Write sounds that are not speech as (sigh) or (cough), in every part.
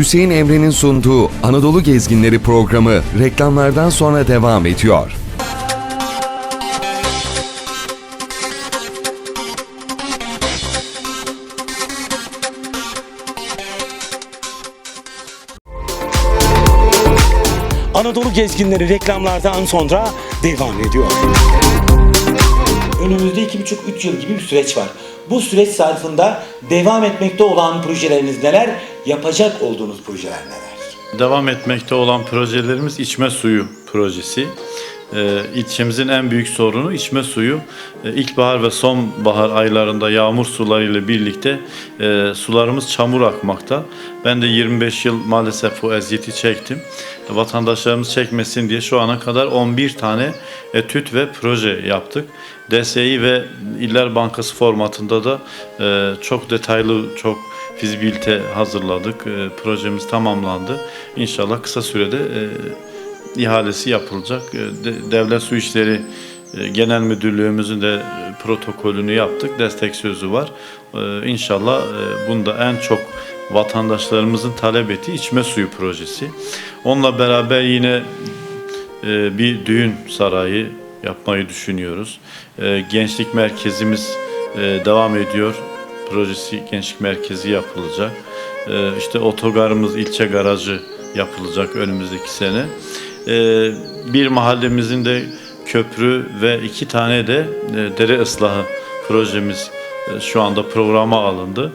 Hüseyin Emre'nin sunduğu Anadolu Gezginleri programı reklamlardan sonra devam ediyor. Anadolu gezginleri reklamlardan sonra devam ediyor. Önümüzde iki buçuk üç yıl gibi bir süreç var. Bu süreç zarfında devam etmekte olan projeleriniz neler? Yapacak olduğunuz projeler neler? Devam etmekte olan projelerimiz içme suyu projesi. Ee, ilçemizin en büyük sorunu içme suyu. Ee, ilkbahar ve sonbahar aylarında yağmur sularıyla birlikte e, sularımız çamur akmakta. Ben de 25 yıl maalesef bu eziyeti çektim. Vatandaşlarımız çekmesin diye şu ana kadar 11 tane etüt ve proje yaptık. DSİ ve İller Bankası formatında da e, çok detaylı, çok fizibilite hazırladık. E, projemiz tamamlandı. İnşallah kısa sürede e, ihalesi yapılacak. E, de- Devlet Su İşleri e, Genel Müdürlüğümüzün de e, protokolünü yaptık. Destek sözü var. E, İnşallah e, bunda en çok vatandaşlarımızın talep ettiği içme suyu projesi. Onunla beraber yine e, bir düğün sarayı yapmayı düşünüyoruz. E, Gençlik merkezimiz e, devam ediyor. Projesi gençlik merkezi yapılacak. E, İşte otogarımız ilçe garajı yapılacak önümüzdeki sene. E, Bir mahallemizin de köprü ve iki tane de e, dere ıslahı projemiz e, şu anda programa alındı.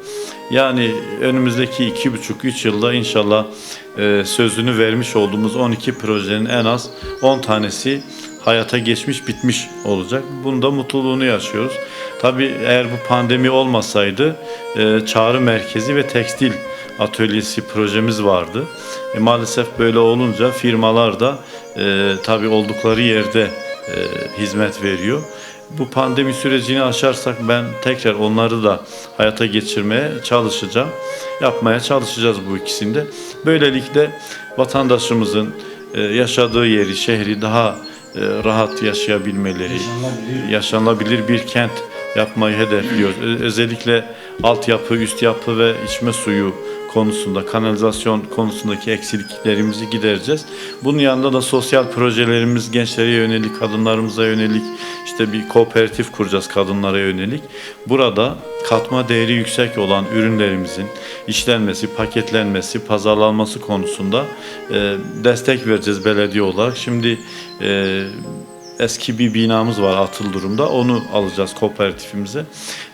Yani önümüzdeki iki buçuk üç yılda inşallah e, sözünü vermiş olduğumuz 12 projenin en az 10 tanesi hayata geçmiş bitmiş olacak. Bunda mutluluğunu yaşıyoruz. Tabii eğer bu pandemi olmasaydı e, çağrı merkezi ve tekstil atölyesi projemiz vardı. E, maalesef böyle olunca firmalar da e, tabii oldukları yerde e, hizmet veriyor. Bu pandemi sürecini aşarsak ben tekrar onları da hayata geçirmeye çalışacağım. Yapmaya çalışacağız bu ikisinde. Böylelikle vatandaşımızın e, yaşadığı yeri, şehri daha rahat yaşayabilmeleri, yaşanabilir bir kent yapmayı hedefliyoruz. Ö- Özellikle altyapı, üst yapı ve içme suyu konusunda, kanalizasyon konusundaki eksikliklerimizi gidereceğiz. Bunun yanında da sosyal projelerimiz gençlere yönelik, kadınlarımıza yönelik, işte bir kooperatif kuracağız kadınlara yönelik. Burada katma değeri yüksek olan ürünlerimizin işlenmesi, paketlenmesi, pazarlanması konusunda e, destek vereceğiz belediye olarak. Şimdi e, eski bir binamız var atıl durumda. Onu alacağız kooperatifimize.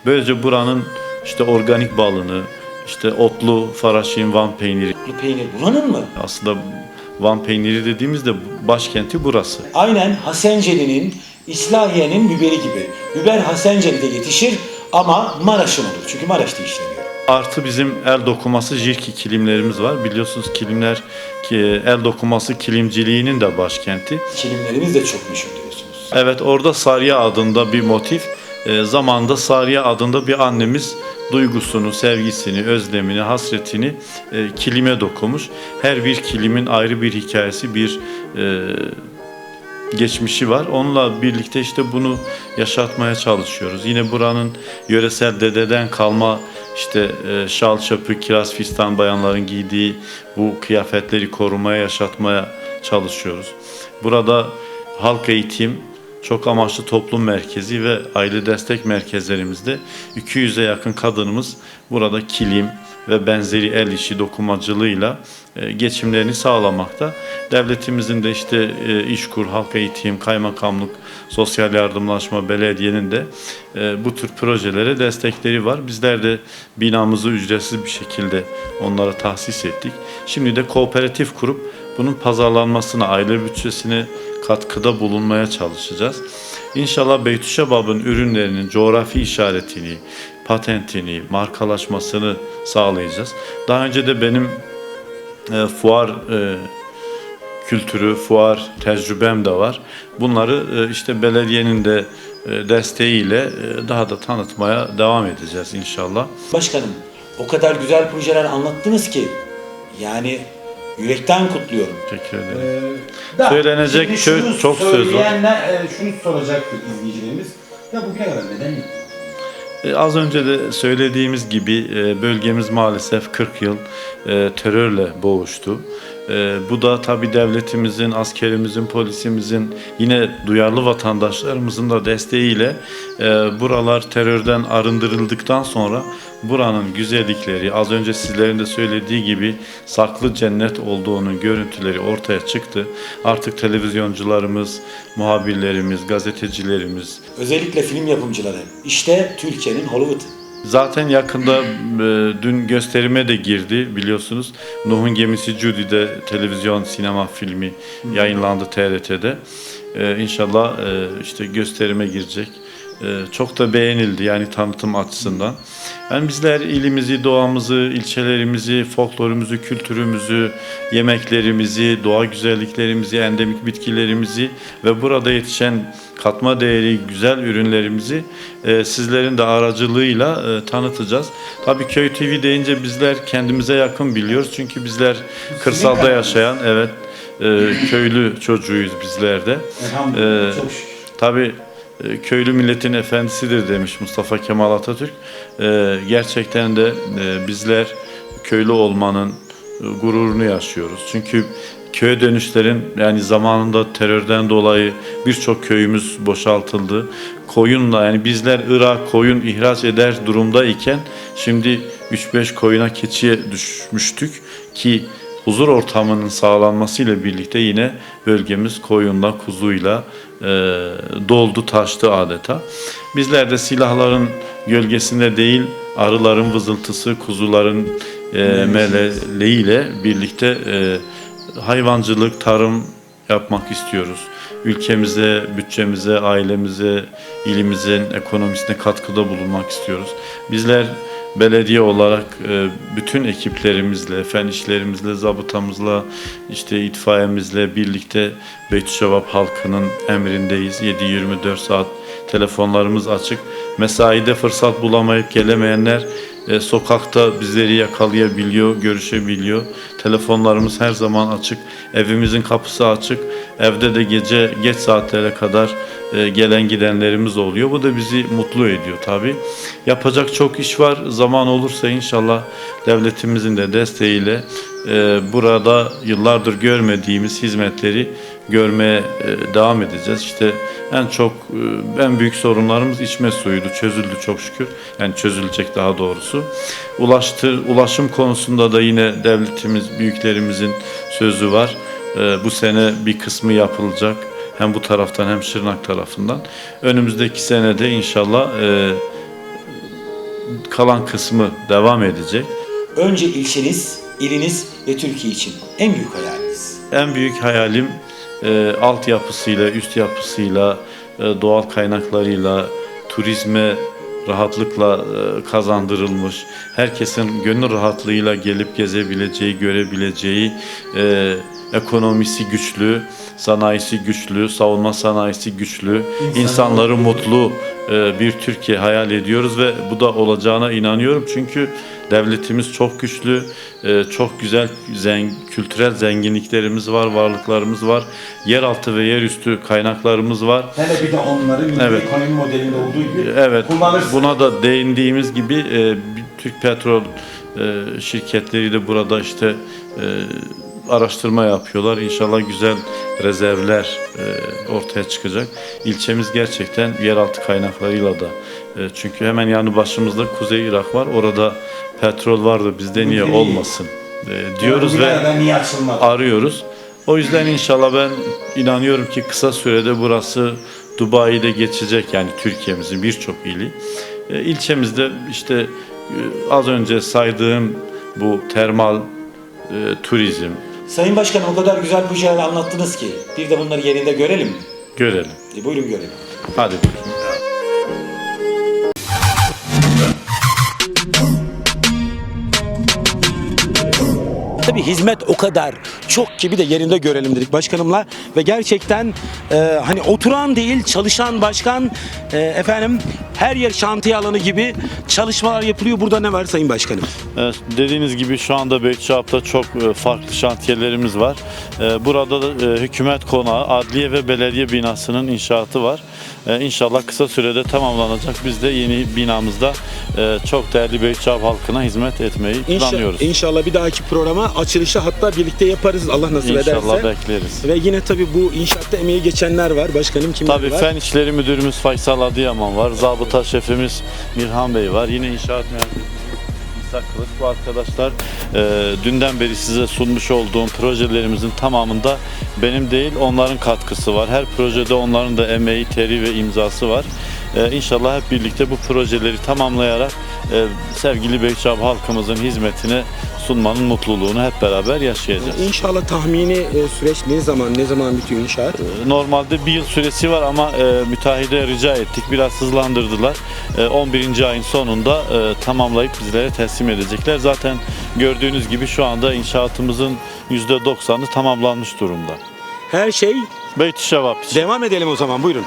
Böylece buranın işte organik balını, işte otlu faraşin van peyniri. Bu peynir buranın mı? Aslında Van peyniri dediğimizde başkenti burası. Aynen Hasenceli'nin, İslahiye'nin biberi gibi. Biber Hasenceli'de yetişir ama Maraş'ın olur. Çünkü Maraş'ta işleniyor. Artı bizim el dokuması jirki kilimlerimiz var. Biliyorsunuz kilimler ki el dokuması kilimciliğinin de başkenti. Kilimlerimiz de çok meşhur diyorsunuz. Evet orada Sarya adında bir motif. E, zamanında Sarya adında bir annemiz duygusunu, sevgisini, özlemini, hasretini e, kilime dokumuş. Her bir kilimin ayrı bir hikayesi, bir e, geçmişi var. Onunla birlikte işte bunu yaşatmaya çalışıyoruz. Yine buranın yöresel dededen kalma işte e, şal çöpü, kiraz fistan bayanların giydiği bu kıyafetleri korumaya, yaşatmaya çalışıyoruz. Burada halk eğitim, çok amaçlı toplum merkezi ve aile destek merkezlerimizde 200'e yakın kadınımız burada kilim ve benzeri el işi dokumacılığıyla e, geçimlerini sağlamakta. Devletimizin de işte e, İşkur, Halk Eğitim, Kaymakamlık, Sosyal Yardımlaşma, Belediyenin de e, bu tür projelere destekleri var. Bizler de binamızı ücretsiz bir şekilde onlara tahsis ettik. Şimdi de kooperatif kurup bunun pazarlanmasına, aile bütçesine katkıda bulunmaya çalışacağız. İnşallah Beytüşebab'ın ürünlerinin coğrafi işaretini, patentini, markalaşmasını sağlayacağız. Daha önce de benim e, fuar e, kültürü, fuar tecrübem de var. Bunları e, işte belediyenin de e, desteğiyle e, daha da tanıtmaya devam edeceğiz inşallah. Başkanım o kadar güzel projeler anlattınız ki yani yürekten kutluyorum. Teşekkür ederim. Ee, da, Söylenecek çok- söz var. e, şunu soracaktır izleyicilerimiz. Ya bugüne kadar neden yaptın? E, Az önce de söylediğimiz gibi e, bölgemiz maalesef 40 yıl e, terörle boğuştu. E, Bu da tabi devletimizin, askerimizin, polisimizin yine duyarlı vatandaşlarımızın da desteğiyle e, buralar terörden arındırıldıktan sonra buranın güzellikleri az önce sizlerin de söylediği gibi saklı cennet olduğunun görüntüleri ortaya çıktı. Artık televizyoncularımız, muhabirlerimiz, gazetecilerimiz, Özellikle film yapımcıları. İşte Türkiye'nin Hollywood'u. Zaten yakında e, dün gösterime de girdi biliyorsunuz. Nuh'un Gemisi Judy'de televizyon sinema filmi yayınlandı TRT'de. E, inşallah e, işte gösterime girecek. E, çok da beğenildi yani tanıtım açısından. Yani bizler ilimizi, doğamızı, ilçelerimizi, folklorumuzu, kültürümüzü, yemeklerimizi, doğa güzelliklerimizi, endemik bitkilerimizi ve burada yetişen katma değeri güzel ürünlerimizi e, sizlerin de aracılığıyla e, tanıtacağız. Tabii köy TV deyince bizler kendimize yakın biliyoruz. Çünkü bizler kırsalda yaşayan evet e, köylü çocuğuyuz bizler de. Elhamdülillah. Ee, çok şükür. Tabii köylü milletin efendisidir demiş Mustafa Kemal Atatürk. E, gerçekten de e, bizler köylü olmanın e, gururunu yaşıyoruz. Çünkü köye dönüşlerin yani zamanında terörden dolayı birçok köyümüz boşaltıldı. Koyunla yani bizler Irak koyun ihraç eder durumda iken şimdi 3-5 koyuna keçiye düşmüştük ki huzur ortamının sağlanmasıyla birlikte yine bölgemiz koyunla, kuzuyla e, doldu, taştı adeta. Bizler de silahların gölgesinde değil, arıların vızıltısı, kuzuların e, meleleğiyle birlikte e, hayvancılık, tarım yapmak istiyoruz. Ülkemize, bütçemize, ailemize, ilimizin ekonomisine katkıda bulunmak istiyoruz. Bizler belediye olarak e, bütün ekiplerimizle, fen işlerimizle, zabıtamızla, işte itfaiyemizle birlikte Beytüşevap halkının emrindeyiz. 7-24 saat telefonlarımız açık. Mesaide fırsat bulamayıp gelemeyenler e, sokakta bizleri yakalayabiliyor, görüşebiliyor. Telefonlarımız her zaman açık. Evimizin kapısı açık. Evde de gece geç saatlere kadar gelen gidenlerimiz oluyor. Bu da bizi mutlu ediyor tabii. Yapacak çok iş var. Zaman olursa inşallah devletimizin de desteğiyle e, burada yıllardır görmediğimiz hizmetleri görmeye e, devam edeceğiz. İşte en çok e, en büyük sorunlarımız içme suyuydu. Çözüldü çok şükür. Yani çözülecek daha doğrusu. Ulaştır, ulaşım konusunda da yine devletimiz, büyüklerimizin sözü var. E, bu sene bir kısmı yapılacak. Hem bu taraftan hem Şırnak tarafından. Önümüzdeki senede inşallah e, kalan kısmı devam edecek. Önce ilçeniz, iliniz ve Türkiye için en büyük hayaliniz. En büyük hayalim e, altyapısıyla, üst yapısıyla, e, doğal kaynaklarıyla, turizme rahatlıkla e, kazandırılmış, herkesin gönül rahatlığıyla gelip gezebileceği, görebileceği, e, ekonomisi güçlü, sanayisi güçlü, savunma sanayisi güçlü, insanları mutlu e, bir Türkiye hayal ediyoruz ve bu da olacağına inanıyorum. Çünkü devletimiz çok güçlü, e, çok güzel zen, kültürel zenginliklerimiz var, varlıklarımız var. Yeraltı ve yerüstü kaynaklarımız var. Hele bir de onları milli Evet. ekonomi modelinde olduğu gibi Evet, kullanırsın. buna da değindiğimiz gibi e, Türk Petrol şirketleri de burada işte araştırma yapıyorlar. İnşallah güzel rezervler e, ortaya çıkacak. İlçemiz gerçekten yeraltı kaynaklarıyla da e, çünkü hemen yanı başımızda Kuzey Irak var. Orada petrol var da bizde niye olmasın e, diyoruz ve binadan niye açılmadı? arıyoruz. O yüzden inşallah ben inanıyorum ki kısa sürede burası Dubai'de geçecek yani Türkiye'mizin birçok ili. E, ilçemizde işte e, az önce saydığım bu termal e, turizm Sayın Başkanım o kadar güzel projeler anlattınız ki bir de bunları yerinde görelim mi? görelim. E, buyurun görelim. Hadi buyurun. Tabii hizmet o kadar çok ki bir de yerinde görelim dedik başkanımla ve gerçekten e, hani oturan değil çalışan başkan e, efendim her yer şantiye alanı gibi çalışmalar yapılıyor. Burada ne var Sayın Başkanım? Evet, dediğiniz gibi şu anda Beytüşehir'de çok e, farklı şantiyelerimiz var. E, Burada da e, hükümet konağı, adliye ve belediye binasının inşaatı var. İnşallah kısa sürede tamamlanacak. Biz de yeni binamızda çok değerli Beytçab halkına hizmet etmeyi İnşa- planlıyoruz. İnşallah bir dahaki programa açılışı hatta birlikte yaparız Allah nasip İnşallah ederse. bekleriz. Ve yine tabii bu inşaatta emeği geçenler var. Başkanım kimler Tabii var? Fen İşleri Müdürümüz Faysal Adıyaman var. Zabıta Şefimiz Mirhan Bey var. Yine inşaat mühendisimiz İsa Kılıç. Bu arkadaşlar e, dünden beri size sunmuş olduğum projelerimizin tamamında benim değil onların katkısı var. Her projede onların da emeği, teri ve imzası var. E, inşallah hep birlikte bu projeleri tamamlayarak sevgili Beyçab halkımızın hizmetine sunmanın mutluluğunu hep beraber yaşayacağız. İnşallah tahmini e, süreç ne zaman ne zaman bitiyor inşaat? Normalde bir yıl süresi var ama e, müteahhide rica ettik. Biraz hızlandırdılar. E, 11. ayın sonunda e, tamamlayıp bizlere teslim edecekler. Zaten gördüğünüz gibi şu anda inşaatımızın %90'ı tamamlanmış durumda. Her şey Şevap için. devam edelim o zaman buyurun.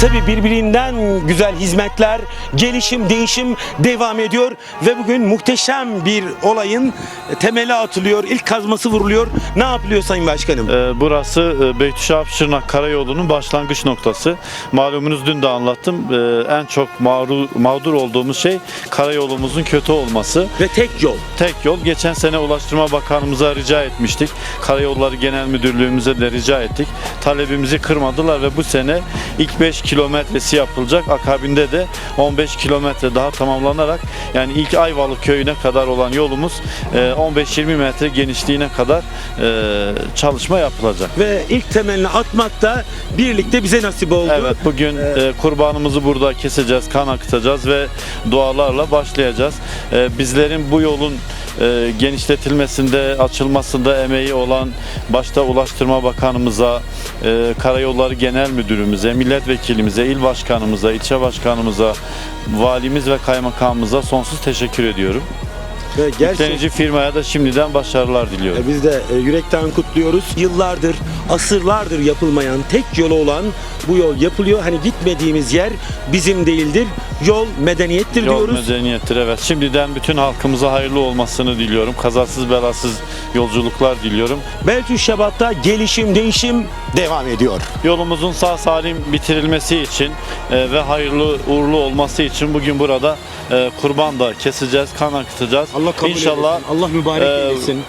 Tabii birbirinden güzel hizmetler, gelişim, değişim devam ediyor ve bugün muhteşem bir olayın temeli atılıyor, ilk kazması vuruluyor. Ne yapılıyor Sayın Başkanım? E, burası e, Beytüşehir Şırnak Karayolu'nun başlangıç noktası. Malumunuz dün de anlattım. E, en çok mağdur, mağdur olduğumuz şey karayolumuzun kötü olması. Ve tek yol. Tek yol geçen sene Ulaştırma Bakanımıza rica etmiştik. Karayolları Genel Müdürlüğümüze de rica ettik. Talebimizi kırmadılar ve bu sene ilk 5 kilometresi yapılacak. Akabinde de 15 kilometre daha tamamlanarak yani ilk Ayvalık köyüne kadar olan yolumuz e, 15-20 metre genişliğine kadar e, çalışma yapılacak. Ve ilk temelini atmak da birlikte bize nasip oldu. Evet bugün e, kurbanımızı burada keseceğiz, kan akıtacağız ve dualarla başlayacağız. E, bizlerin bu yolun e, genişletilmesinde, açılmasında emeği olan başta Ulaştırma Bakanımıza, e, Karayolları Genel Müdürümüze, milletvekilimize, il başkanımıza, ilçe başkanımıza, valimiz ve kaymakamımıza sonsuz teşekkür ediyorum. Ve Yüklenici firmaya da şimdiden başarılar diliyorum. biz de e, yürekten kutluyoruz. Yıllardır, asırlardır yapılmayan tek yolu olan bu yol yapılıyor. Hani gitmediğimiz yer bizim değildir. Yol medeniyettir Yol diyoruz. medeniyettir evet. Şimdiden bütün halkımıza hayırlı olmasını diliyorum. Kazasız belasız yolculuklar diliyorum. Belki Şebap'ta gelişim, değişim devam ediyor. Yolumuzun sağ salim bitirilmesi için e, ve hayırlı uğurlu olması için bugün burada e, kurban da keseceğiz, kan akıtacağız. Allah kabul İnşallah eylesin. Allah mübarek e, eylesin.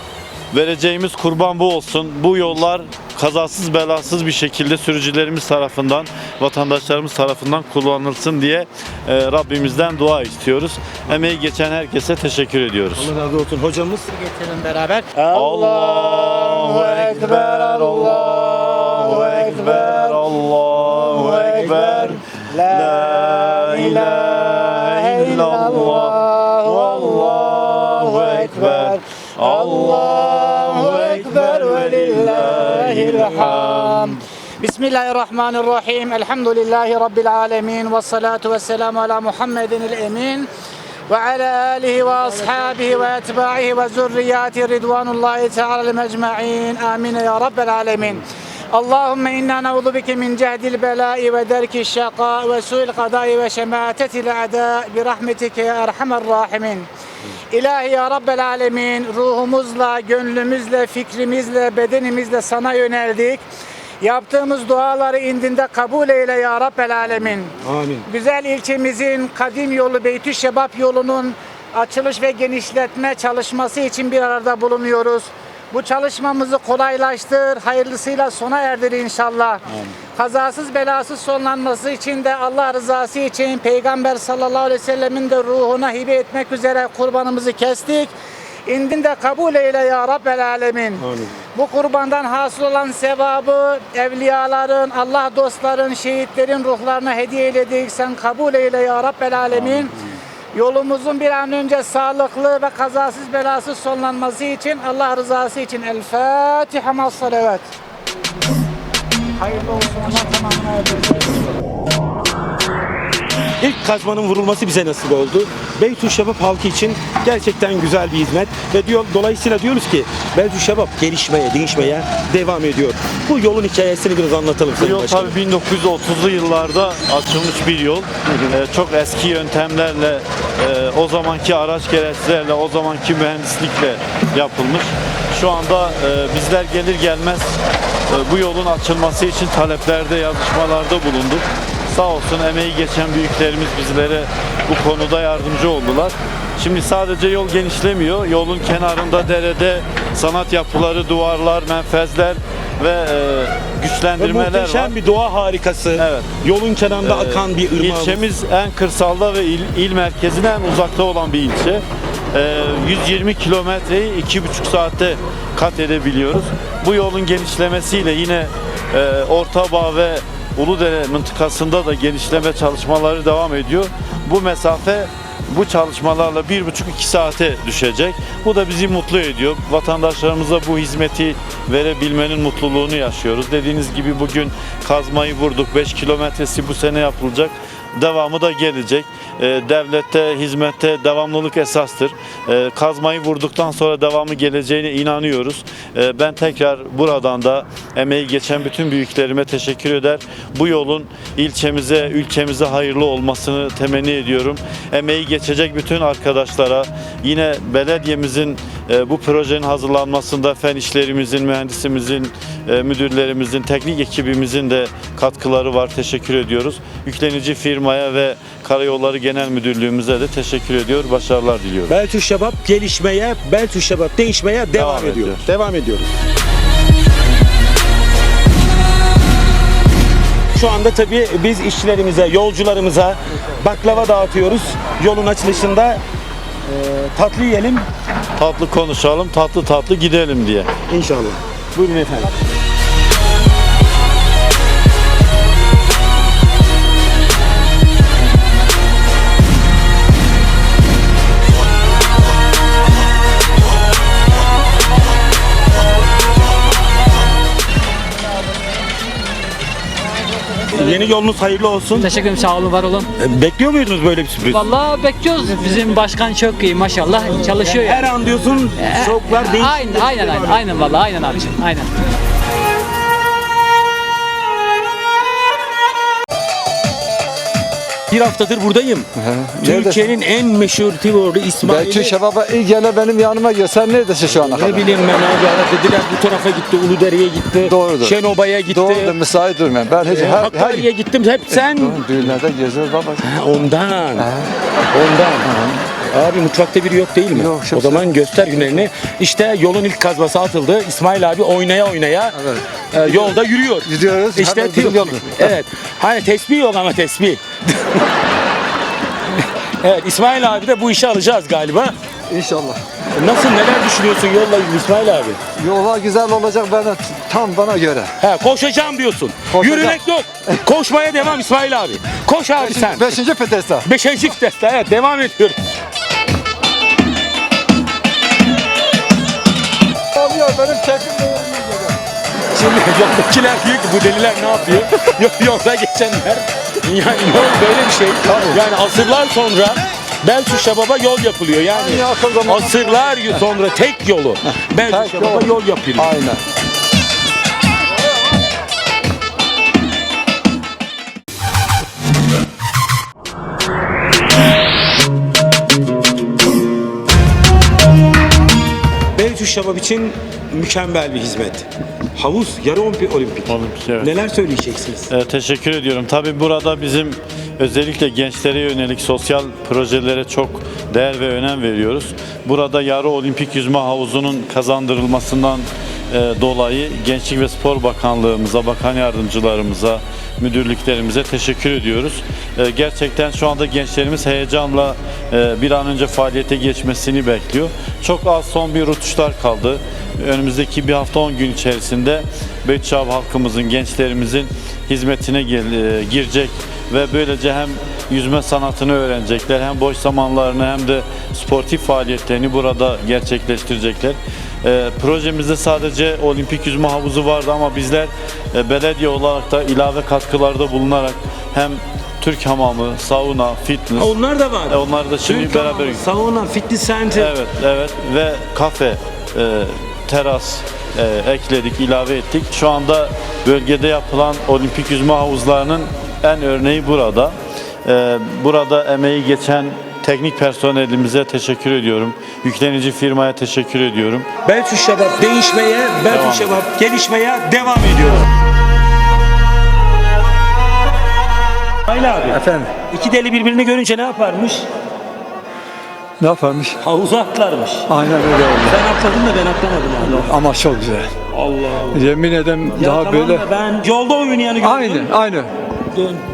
vereceğimiz kurban bu olsun. Bu yollar kazasız belasız bir şekilde sürücülerimiz tarafından, vatandaşlarımız tarafından kullanılsın diye e, Rabbimizden dua istiyoruz. Emeği geçen herkese teşekkür ediyoruz. Allah razı olsun. Hocamız getirin beraber. Allahu Ekber, Allahu Ekber, Allahu Ekber. La ilahe illallah, Allahu Ekber. Allahu Ekber ve lillahil hamd. Bismillahirrahmanirrahim. Elhamdülillahi Rabbil alemin. Ve salatu ve selamu ala Muhammedin el emin. Ve ala alihi ve ashabihi ve etba'ihi ve zürriyati ridvanullahi teala mecma'in. Amin ya Rabbel alemin. Allahümme inna ne'udhu bike min cehdil belai ve derki şaka ve su'il kadai ve şematetil a'da bi rahmetike ya erhamer rahimin. İlahi ya Rabbel Alemin ruhumuzla, gönlümüzle, fikrimizle, bedenimizle sana yöneldik. Yaptığımız duaları indinde kabul eyle ya Rabbel Alemin. amin. Güzel ilçemizin kadim yolu Beytü Şebap yolunun açılış ve genişletme çalışması için bir arada bulunuyoruz. Bu çalışmamızı kolaylaştır, hayırlısıyla sona erdir inşallah. Kazasız belasız sonlanması için de Allah rızası için Peygamber sallallahu aleyhi ve sellemin de ruhuna hibe etmek üzere kurbanımızı kestik. İndinde kabul eyle ya Rabbel Alemin. Amin. Bu kurbandan hasıl olan sevabı evliyaların, Allah dostların, şehitlerin ruhlarına hediye eyledik. Sen kabul eyle ya Rabbel Alemin. Yolumuzun bir an önce sağlıklı ve kazasız belasız sonlanması için Allah rızası için El Fatiha salavat. Hayırlı olsun Allah tamamına erdirsin. İlk kazmanın vurulması bize nasip oldu. Beytül Şebap halkı için gerçekten güzel bir hizmet ve diyor dolayısıyla diyoruz ki Beytül Şebap gelişmeye, değişmeye devam ediyor. Bu yolun hikayesini biraz anlatalım Bu yol Başkanım. tabii 1930'lu yıllarda açılmış bir yol. Ee, çok eski yöntemlerle, e, o zamanki araç gereçlerle, o zamanki mühendislikle yapılmış. Şu anda e, bizler gelir gelmez e, bu yolun açılması için taleplerde, yazışmalarda bulunduk. Sağ olsun emeği geçen büyüklerimiz bizlere bu konuda yardımcı oldular. Şimdi sadece yol genişlemiyor. Yolun kenarında derede sanat yapıları, duvarlar, menfezler ve e, Ve güçlendirmeler var. muhteşem bir doğa harikası. Evet. Yolun kenarında Ee, akan bir ırmağımız. İlçemiz en kırsalda ve il, il merkezine en uzakta olan bir ilçe. Ee, 120 kilometreyi 2,5 saatte kat edebiliyoruz. Bu yolun genişlemesiyle yine e, Ortabağ ve Uludere mıntıkasında da genişleme çalışmaları devam ediyor. Bu mesafe bu çalışmalarla 1,5-2 saate düşecek. Bu da bizi mutlu ediyor. Vatandaşlarımıza bu hizmeti verebilmenin mutluluğunu yaşıyoruz. Dediğiniz gibi bugün kazmayı vurduk. 5 kilometresi bu sene yapılacak. Devamı da gelecek. Ee, devlette, hizmette devamlılık esastır. Ee, kazmayı vurduktan sonra devamı geleceğine inanıyoruz. Ee, ben tekrar buradan da emeği geçen bütün büyüklerime teşekkür eder. Bu yolun ilçemize, ülkemize hayırlı olmasını temenni ediyorum. Emeği geçecek bütün arkadaşlara, yine belediyemizin e, bu projenin hazırlanmasında fen işlerimizin, mühendisimizin, e, müdürlerimizin, teknik ekibimizin de katkıları var. Teşekkür ediyoruz. Yüklenici firmaya ve Karayolları Genel Müdürlüğümüze de teşekkür ediyor. Başarılar diliyorum. Beltü Şebap gelişmeye, Beltü Şebap değişmeye devam, Devam ediyor. ediyor. Devam ediyoruz. Şu anda tabii biz işçilerimize, yolcularımıza baklava dağıtıyoruz. Yolun açılışında e, tatlı yiyelim Tatlı konuşalım, tatlı tatlı gidelim diye. inşallah. Buyurun efendim. Yeni yolunuz hayırlı olsun. Teşekkür ederim sağ olun var olun. E, Bekliyor muydunuz böyle bir sürpriz? Vallahi bekliyoruz. Bizim başkan çok iyi maşallah çalışıyor Her ya. an diyorsun şoklar değişik. Aynen aynen aynen aynen vallahi aynen abicim aynen. Bir haftadır buradayım. Türkiye'nin en meşhur tivorlu İsmail'i. Belki Şebaba iyi gene benim yanıma gel. Sen neredesin şu ana kadar? Ne bileyim ben abi ara dediler bu tarafa gitti, Uludere'ye gitti, Doğrudur. Şenoba'ya gitti, Doğru müsait durmayın. Ben hiç e, her, her Hakkari'ye gittim hep sen. düğünlerde geziyoruz baba. Ha, Ondan. Ondan. Abi mutfakta biri yok değil mi? Yok, o zaman göster günlerini. İşte yolun ilk kazması atıldı. İsmail abi oynaya oynaya e, yolda yürüyor. Gidiyoruz. İşte yolumuz. Evet. Hani tesbih yok ama tesbih. evet İsmail abi de bu işi alacağız galiba. İnşallah. Nasıl neler düşünüyorsun yolla İsmail abi? Yola güzel olacak bana tam bana göre. He, koşacağım diyorsun. Koşacağım. Yürümek yok. Koşmaya devam İsmail abi. Koş abi sen. Beşinci petesta. Beşinci viteste evet devam ediyoruz. Oluyor benim keyfim Şimdi yoldakiler diyor ki bu deliler ne yapıyor? (laughs) Yol- Yolda geçenler. Yani yol böyle bir şey. Yani asırlar sonra Belçu Şabab'a yol yapılıyor. Yani Aynı akıl zamanı. asırlar sonra tek yolu (laughs) Belçu Şabab'a yol yapılıyor. Aynen. Şabab için mükemmel bir hizmet. Havuz yarı olimpik. olimpik. Evet. Neler söyleyeceksiniz? Ee, teşekkür ediyorum. Tabii burada bizim özellikle gençlere yönelik sosyal projelere çok değer ve önem veriyoruz. Burada yarı olimpik yüzme havuzunun kazandırılmasından e, dolayı Gençlik ve Spor Bakanlığımıza, bakan yardımcılarımıza, müdürlüklerimize teşekkür ediyoruz. E, gerçekten şu anda gençlerimiz heyecanla e, bir an önce faaliyete geçmesini bekliyor. Çok az son bir rutuşlar kaldı. Önümüzdeki bir hafta 10 gün içerisinde Beytşahap halkımızın, gençlerimizin hizmetine e, girecek ve böylece hem yüzme sanatını öğrenecekler hem boş zamanlarını hem de sportif faaliyetlerini burada gerçekleştirecekler. E, projemizde sadece olimpik yüzme havuzu vardı ama bizler e, belediye olarak da ilave katkılarda bulunarak hem Türk hamamı, sauna, fitness onlar da var. e, onları da şimdi Türk beraber hamamı, Sauna, fitness center. Evet, evet ve kafe, e, teras e, ekledik, ilave ettik. Şu anda bölgede yapılan olimpik yüzme havuzlarının en örneği burada. E, burada emeği geçen teknik personelimize teşekkür ediyorum. Yüklenici firmaya teşekkür ediyorum. Beltü Şebap değişmeye, Beltü Devam. Şebap gelişmeye devam ediyor. Ayla abi. Efendim İki deli birbirini görünce ne yaparmış? ne yaparmış? Havuza atlarmış. Aynen öyle oldu. Ben atladım da ben atlamadım abi. Ama çok güzel. Allah. Yemin ederim Ya daha tamam böyle. da ben yolda oynayanı gördüm. Aynı aynı.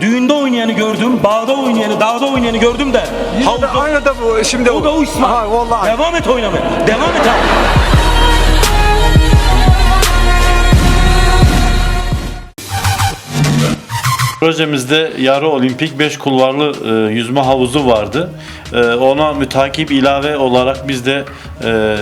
Düğünde oynayanı gördüm, bağda oynayanı, dağda oynayanı gördüm de. Havuzda Aynı da bu şimdi o da o İsmail. Ha vallahi. Devam et oynamaya. Devam et abi. Projemizde yarı olimpik 5 kulvarlı e, yüzme havuzu vardı. E, ona mütakip ilave olarak biz de e,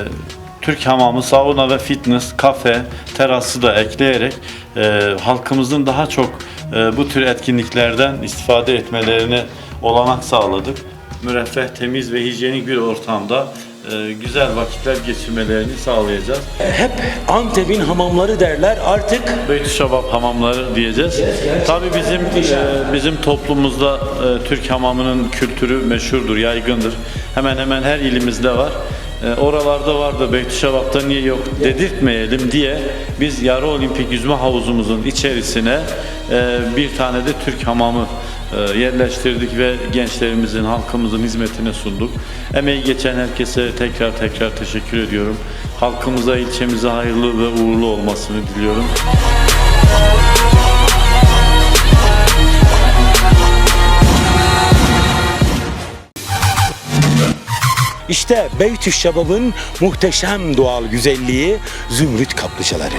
Türk hamamı, sauna ve fitness, kafe, terası da ekleyerek e, halkımızın daha çok e, bu tür etkinliklerden istifade etmelerine olanak sağladık. Müreffeh, temiz ve hijyenik bir ortamda e, güzel vakitler geçirmelerini sağlayacağız. Hep Antep'in hamamları derler artık. Beytü Şabab hamamları diyeceğiz. Tabii bizim e, bizim toplumumuzda e, Türk hamamının kültürü meşhurdur, yaygındır. Hemen hemen her ilimizde var. E, oralarda var da Beytü Şabab'da niye yok dedirtmeyelim diye biz yarı olimpik yüzme havuzumuzun içerisine e, bir tane de Türk hamamı e, yerleştirdik ve gençlerimizin, halkımızın hizmetine sunduk. Emeği geçen herkese tekrar tekrar teşekkür ediyorum. Halkımıza, ilçemize hayırlı ve uğurlu olmasını diliyorum. İşte Beytü Şebab'ın muhteşem doğal güzelliği zümrüt kaplıcaları.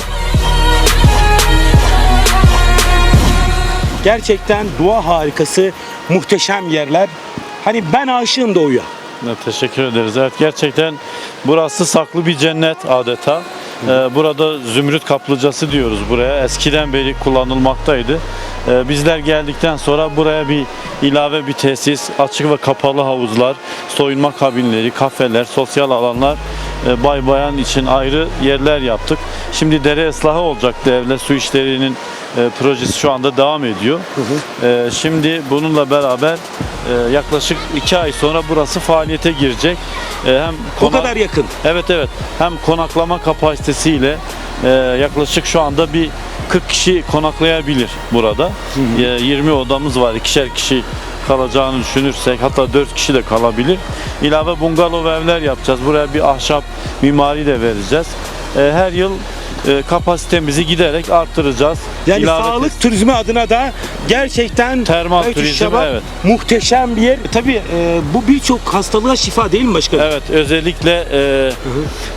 Gerçekten doğa harikası, muhteşem yerler. Hani ben aşığım doğuya. Evet, teşekkür ederiz. Evet gerçekten burası saklı bir cennet adeta. Ee, burada zümrüt kaplıcası diyoruz buraya. Eskiden beri kullanılmaktaydı. Ee, bizler geldikten sonra buraya bir ilave bir tesis, açık ve kapalı havuzlar, soyunma kabinleri, kafeler, sosyal alanlar, e, bay bayan için ayrı yerler yaptık. Şimdi dere ıslahı olacak devlet su işlerinin e, projesi şu anda devam ediyor. E, şimdi bununla beraber e, yaklaşık iki ay sonra burası faaliyete girecek. E, hem O kadar yakın. Evet evet. Hem konaklama kapasitesiyle e, yaklaşık şu anda bir 40 kişi konaklayabilir burada. E, 20 odamız var. ikişer kişi kalacağını düşünürsek hatta 4 kişi de kalabilir. İlave bungalov evler yapacağız. Buraya bir ahşap mimari de vereceğiz. E, her yıl e, kapasitemizi giderek arttıracağız. Yani İlave sağlık turizmi adına da gerçekten Termal Beytü turizm, Şebap evet. muhteşem bir yer. Tabii e, bu birçok hastalığa şifa değil mi başkanım? Evet özellikle e,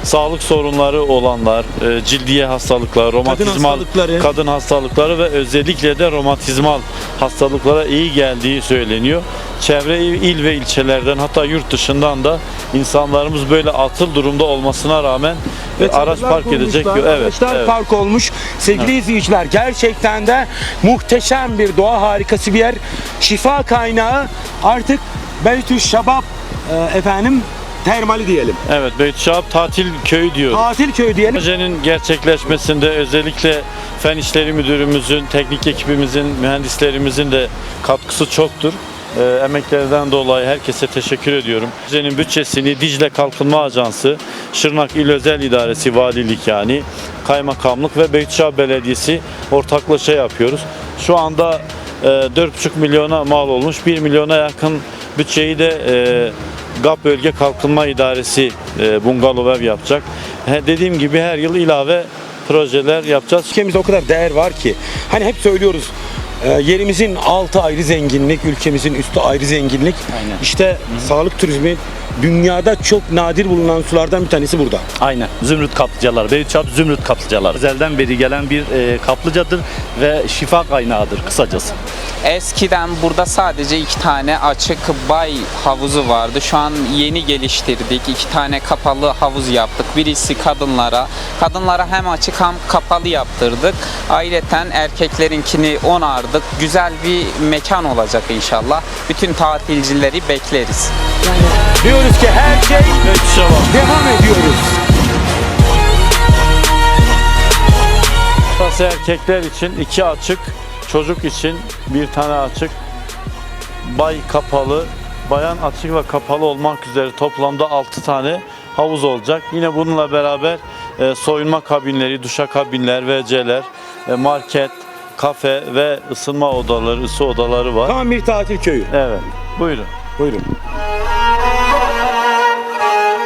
sağlık sorunları olanlar, e, cildiye hastalıklar, romatizmal hastalıkları. kadın hastalıkları ve özellikle de romatizmal hastalıklara iyi geldiği söyleniyor. Çevre il ve ilçelerden hatta yurt dışından da insanlarımız böyle atıl durumda olmasına rağmen e, araç park edecek kurmuşlar, evet, araçlar evet. park olmuş. Sevgili izleyiciler gerçekten de muhteşem bir doğa harikası bir yer. Şifa kaynağı artık Beytü Şabab e, efendim termali diyelim. Evet Beytüşahap tatil köyü diyoruz. Tatil köyü diyelim. Projenin gerçekleşmesinde özellikle Fen İşleri Müdürümüzün, teknik ekibimizin, mühendislerimizin de katkısı çoktur. Ee, emeklerinden dolayı herkese teşekkür ediyorum. Projenin bütçesini Dicle Kalkınma Ajansı, Şırnak İl Özel İdaresi Valilik yani, Kaymakamlık ve Beytüşahap Belediyesi ortaklaşa yapıyoruz. Şu anda e, 4,5 milyona mal olmuş, 1 milyona yakın bütçeyi de e, GAP Bölge Kalkınma İdaresi e, bungalov ev yapacak. He, dediğim gibi her yıl ilave projeler yapacağız. Ülkemizde o kadar değer var ki. Hani hep söylüyoruz. E, yerimizin altı ayrı zenginlik, ülkemizin üstü ayrı zenginlik. İşte sağlık turizmi dünyada çok nadir bulunan sulardan bir tanesi burada. Aynen. Zümrüt kaplıcalar. Beyçap zümrüt kaplıcalar. Ezelden beri gelen bir e, kaplıcadır ve şifa kaynağıdır kısacası. Eskiden burada sadece iki tane açık bay havuzu vardı. Şu an yeni geliştirdik. İki tane kapalı havuz yaptık. Birisi kadınlara. Kadınlara hem açık hem kapalı yaptırdık. Ayrıca erkeklerinkini onardık. Güzel bir mekan olacak inşallah. Bütün tatilcileri bekleriz. Diyoruz ki her şey Beytüşahap. devam ediyoruz. Burası erkekler için iki açık, çocuk için bir tane açık, bay kapalı bayan açık ve kapalı olmak üzere toplamda 6 tane havuz olacak. Yine bununla beraber e, soyunma kabinleri, duşa kabinler, WC'ler, e, market, kafe ve ısınma odaları, ısı odaları var. Tam bir tatil köyü. Evet. Buyurun. Buyurun.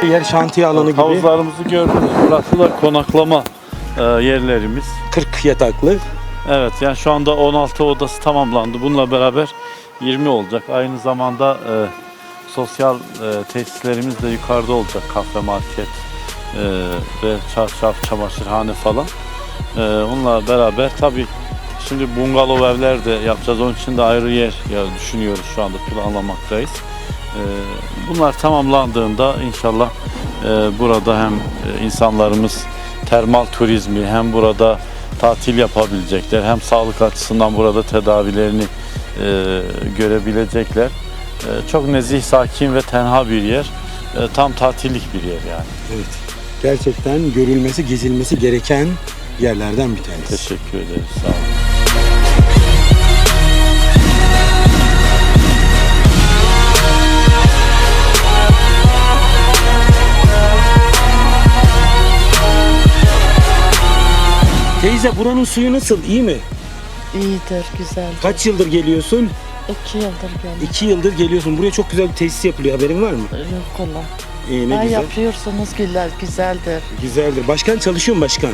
Yer şantiye alanı gibi. Havuzlarımızı gördünüz. Burası da konaklama e, yerlerimiz. 40 yataklı. Evet yani şu anda 16 odası tamamlandı. Bununla beraber 20 olacak. Aynı zamanda e, sosyal e, tesislerimiz de yukarıda olacak. Kafe, market e, ve çarşaf, çamaşırhane falan. E, onunla beraber tabii şimdi bungalov evler de yapacağız. Onun için de ayrı yer ya düşünüyoruz şu anda planlamaktayız. E, bunlar tamamlandığında inşallah e, burada hem e, insanlarımız termal turizmi hem burada tatil yapabilecekler hem sağlık açısından burada tedavilerini e, görebilecekler. Çok nezih, sakin ve tenha bir yer. Tam tatillik bir yer yani. Evet. Gerçekten görülmesi, gezilmesi gereken yerlerden bir tanesi. Teşekkür ederiz. Sağ olun. Teyze buranın suyu nasıl? İyi mi? İyidir, güzel. Kaç yıldır geliyorsun? İki yıldır geldim. İki yıldır geliyorsun. Buraya çok güzel bir tesis yapılıyor. Haberin var mı? Yok ola. İyi ne Ha, güzel. yapıyorsunuz güzel, güzeldir. Güzeldir. Başkan çalışıyor mu başkan?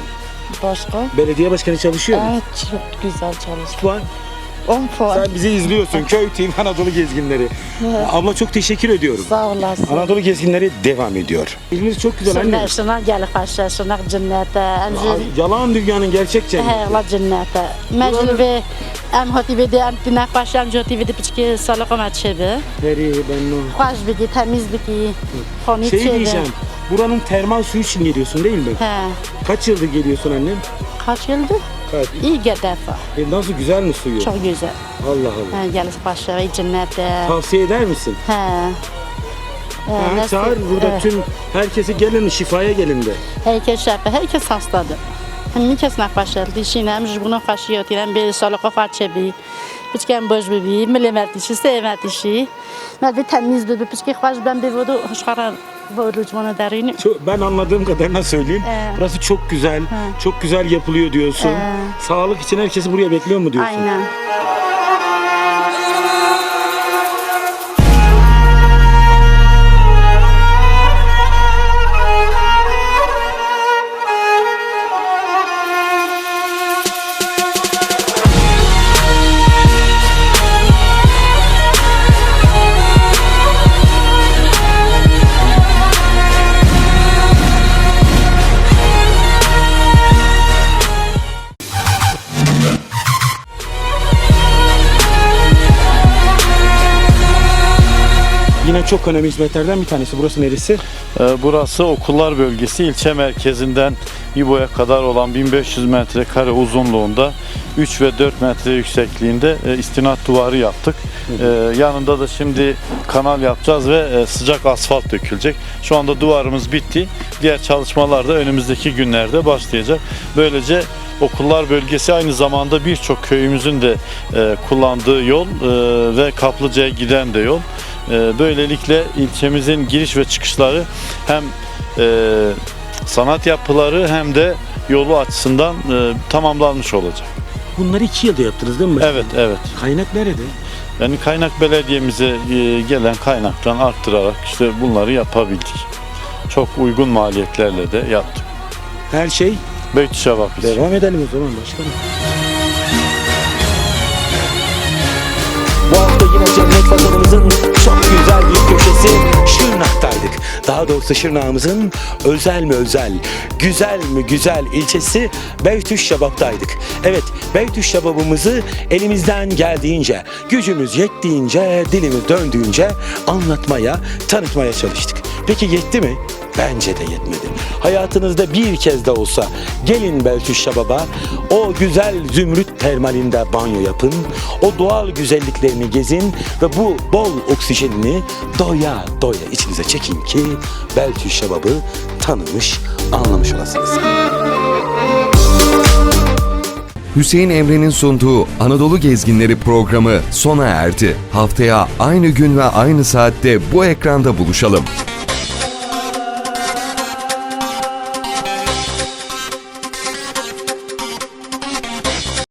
Başka? Belediye başkanı çalışıyor mu? Evet, çok güzel çalıştı. Puan. 10 puan. Sen bizi izliyorsun. Köy TV Anadolu Gezginleri. Abla çok teşekkür ediyorum. Sağ olasın. Anadolu Gezginleri devam ediyor. İzmir çok güzel anne. Şuna gel kaşa, şuna cennete. Emzi Yalan dünyanın gerçek cenneti. هلا جناتا مجلبي ام هاتي بدي ام تناقش ام جوتي بدي بچكي سالقه ما تشبه Peri, ben o- خوش بگی تمیز بگی خانی Şey تشبه diyeceğim. Buranın termal suyu için geliyorsun değil mi? Ha, Kaç yıldır geliyorsun annem? kaç yıldır? Kaç? İyi defa. E, nasıl güzel mi suyu? Çok güzel. Allah Allah. Ha, gel başa cennete. Tavsiye eder misin? Ha. Ha, çağır burada tüm herkesi gelin şifaya gelin de. Herkes şapı, herkes hastadır. Hem kez nakbaşlar, dişine, hem jibuna kaşıyot, hem bir salıqa façebi. Piçken boş bebi, milimet dişi, sevmet dişi. Mer bir temiz bebi, piçki hoş ben bir vodu, hoş cumana derini. Ben anladığım kadarına söyleyeyim. Ee. Burası çok güzel, çok güzel yapılıyor diyorsun. Ee. Sağlık için herkesi buraya bekliyor mu diyorsun? Aynen. Çok önemli hizmetlerden bir tanesi. Burası neresi? Ee, Burası okullar bölgesi ilçe merkezinden İbo'ya kadar olan 1500 metrekare uzunluğunda 3 ve 4 metre yüksekliğinde e, istinat duvarı yaptık. Ee, Yanında da şimdi kanal yapacağız ve e, sıcak asfalt dökülecek. Şu anda duvarımız bitti. Diğer çalışmalar da önümüzdeki günlerde başlayacak. Böylece okullar bölgesi aynı zamanda birçok köyümüzün de e, kullandığı yol ve Kaplıca'ya giden de yol. E, Böylelikle ilçemizin giriş ve çıkışları hem e, sanat yapıları hem de yolu açısından e, tamamlanmış olacak. Bunları iki yılda yaptınız değil mi? Evet, evet. Kaynak nerede? Yani kaynak belediyemize e, gelen kaynaktan arttırarak işte bunları yapabildik. Çok uygun maliyetlerle de yaptık. Her şey. Beytüşevap için. Devam edelim o zaman başkanım. Bu hafta yine cennet Daha doğrusu Şırnak'ımızın özel mi özel, güzel mi güzel ilçesi Beytüş Şabab'daydık. Evet, Beytüş Şabab'ımızı elimizden geldiğince, gücümüz yettiğince, dilimiz döndüğünce anlatmaya, tanıtmaya çalıştık. Peki yetti mi? Bence de yetmedi. Hayatınızda bir kez de olsa gelin Beltüş Şabab'a o güzel zümrüt termalinde banyo yapın. O doğal güzelliklerini gezin ve bu bol oksijenini doya doya içinize çekin ki Beltüş Şabab'ı tanımış, anlamış olasınız. Hüseyin Emre'nin sunduğu Anadolu Gezginleri programı sona erdi. Haftaya aynı gün ve aynı saatte bu ekranda buluşalım.